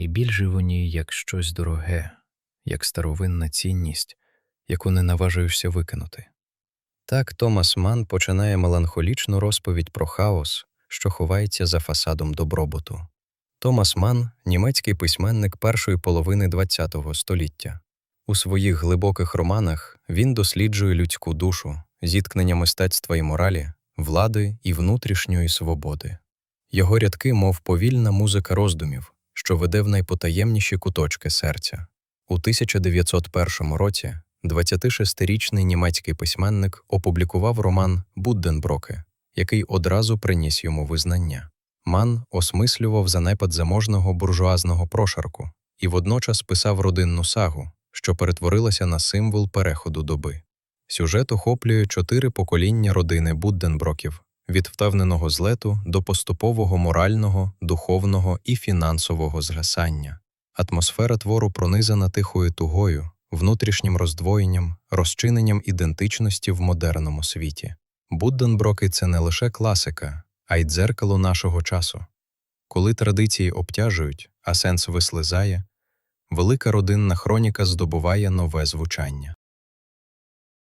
і біль ній як щось дороге, як старовинна цінність, яку не наважуєшся викинути. Так Томас Ман починає меланхолічну розповідь про хаос, що ховається за фасадом добробуту. Томас Ман німецький письменник першої половини ХХ століття. У своїх глибоких романах він досліджує людську душу, зіткнення мистецтва і моралі, влади і внутрішньої свободи. Його рядки, мов повільна музика роздумів, що веде в найпотаємніші куточки серця. У 1901 році 26-річний німецький письменник опублікував роман Будденброки, який одразу приніс йому визнання. Ман осмислював занепад заможного буржуазного прошарку і водночас писав родинну сагу, що перетворилася на символ переходу доби. Сюжет охоплює чотири покоління родини Будденброків від впевненого злету до поступового морального, духовного і фінансового згасання. Атмосфера твору пронизана тихою тугою, внутрішнім роздвоєнням, розчиненням ідентичності в модерному світі. Будденброки це не лише класика, а й дзеркало нашого часу. Коли традиції обтяжують, а сенс вислизає, велика родинна хроніка здобуває нове звучання.